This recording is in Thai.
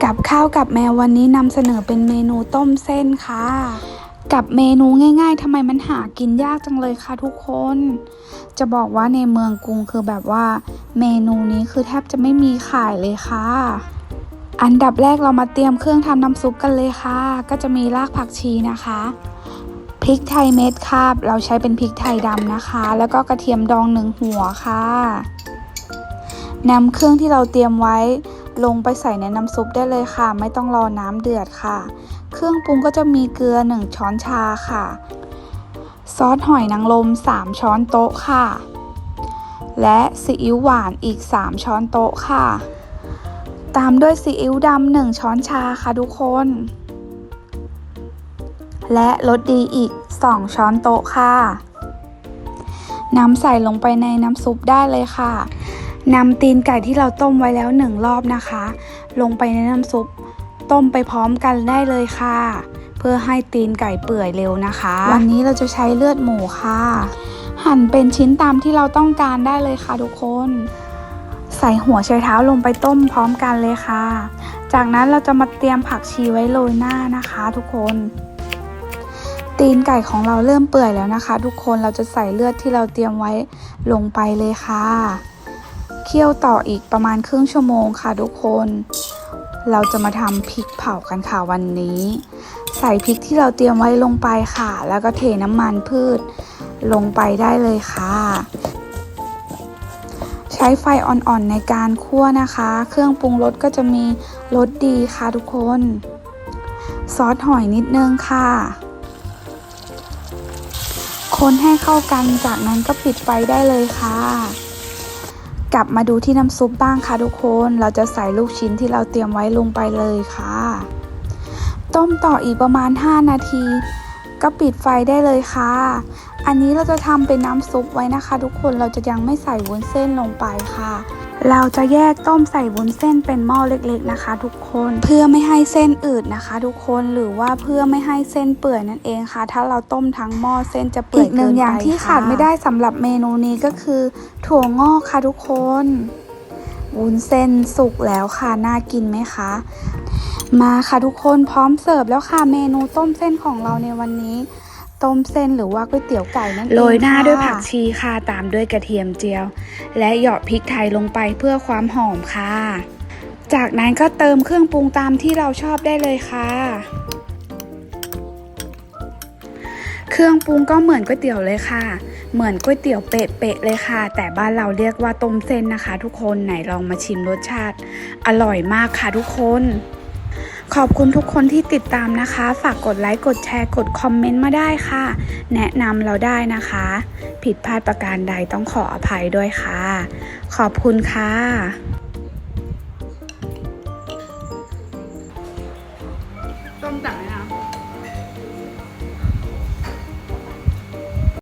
กับข้าวกับแมววันนี้นำเสนอเป็นเมนูต้มเส้นค่ะ กับเมนูง่ายๆทำไมมันหากินยากจังเลยคะทุกคน จะบอกว่าในเมืองกรุงคือแบบว่า เมนูนี้คือแทบจะไม่มีขายเลยค่ะ อันดับแรกเรามาเตรียมเครื่องทำน้ำซุปกันเลยค่ะ ก็จะมีรากผักชีนะคะพริกไทยเม็ดค่ะเราใช้เป็นพริกไทยดำนะคะ แล้วก็กระเทียมดองหนึ่งหัวค่ะนำเครื่องที่เราเตรียมไว้ ลงไปใส่ในน้ำซุปได้เลยค่ะ ไม่ต้องรอน้ำเดือดค่ะ เครื่องปรุงก็จะมีเกลือ 1 ช้อนชาค่ะ ซอสหอยนางรม3 ช้อนโต๊ะค่ะ และซีอิ๊วหวานอีก 3 ช้อนโต๊ะค่ะ ตามด้วยซีอิ๊วดำ1ช้อนชาค่ะทุกคน และรสดีอีก 2 ช้อนโต๊ะค่ะนำใส่ลงไปในน้ำซุปได้เลยค่ะ นำตีนไก่ที่เราต้มไว้แล้วหนึ่งรอบนะคะ ลงไปในน้ำซุป ต้มไปพร้อมกันได้เลยค่ะ เพื่อให้ตีนไก่เปื่อยเร็วนะคะ วันนี้เราจะใช้เลือดหมูค่ะ หั่นเป็นชิ้นตามที่เราต้องการได้เลยค่ะทุกคน ใส่หัวไชเท้าลงไปต้มพร้อมกันเลยค่ะ จากนั้นเราจะมาเตรียมผักชีไว้โรยหน้านะคะทุกคน ตีนไก่ของเราเริ่มเปื่อยแล้วนะคะ ทุกคนเราจะใส่เลือดที่เราเตรียมไว้ลงไปเลยค่ะ เคี่ยวต่ออีกประมาณครึ่งชั่วโมงค่ะทุกคน เราจะมาทำพริกเผากันค่ะวันนี้ ใส่พริกที่เราเตรียมไว้ลงไปค่ะ แล้วก็เทน้ำมันพืชลงไปได้เลยค่ะ ใช้ไฟอ่อนๆในการคั่วนะคะ เครื่องปรุงรสก็จะมีรสดีค่ะทุกคน ซอสหอยนิดนึงค่ะคนให้เข้ากันจากนั้นก็ปิดไฟได้เลยค่ะ กลับมาดูที่น้ำซุปบ้างค่ะทุกคน เราจะใส่ลูกชิ้นที่เราเตรียมไว้ลงไปเลยค่ะ ต้มต่ออีกประมาณ 5 นาที ก็ปิดไฟได้เลยค่ะ อันนี้เราจะทำเป็นน้ำซุปไว้นะคะ ทุกคน เราจะยังไม่ใส่วุ้นเส้นลงไปค่ะ เราจะแยกต้มใส่วุ้นเส้นเป็นหม้อเล็กๆนะคะ ทุกคนเพื่อไม่ให้เส้นอืดนะคะ ทุกคนหรือว่าเพื่อไม่ให้เส้นเปื่อยนั่นเองค่ะ ถ้าเราต้มทั้งหม้อเส้นจะเปื่อยอีกหนึ่งเกิไปอย่างที่ค่ะขาดไม่ได้สำหรับเมนูนี้ก็คือ ถั่วงอกค่ะทุกคนวุ้นเส้นสุกแล้วค่ะน่ากินไหมคะ มาค่ะทุกคนพร้อมเสิร์ฟแล้วค่ะเมนูต้มเส้นของเราในวันนี้ ต้มเส้นหรือว่าก๋วยเตี๋ยวไก่นั่นเองโรยหน้าค่ะด้วยผักชีค่ะตามด้วยกระเทียมเจียว และเหยาะพริกไทยลงไปเพื่อความหอมค่ะ จากนั้นก็เติมเครื่องปรุงตามที่เราชอบได้เลยค่ะ เครื่องปรุงก็เหมือนก๋วยเตี๋ยวเลยค่ะ เหมือนก๋วยเตี๋ยวเป๊ะๆเลยค่ะ แต่บ้านเราเรียกว่าต้มเส้นนะคะ ทุกคนไหนลองมาชิมรสชาติ อร่อยมากค่ะทุกคน ขอบคุณทุกคนที่ติดตามนะคะ ฝากกดไลค์กดแชร์กดคอมเมนต์มาได้ค่ะ แนะนำเราได้นะคะ ผิดพลาดประการใดต้องขออภัยด้วยค่ะ ขอบคุณค่ะต้มตักเลยนะ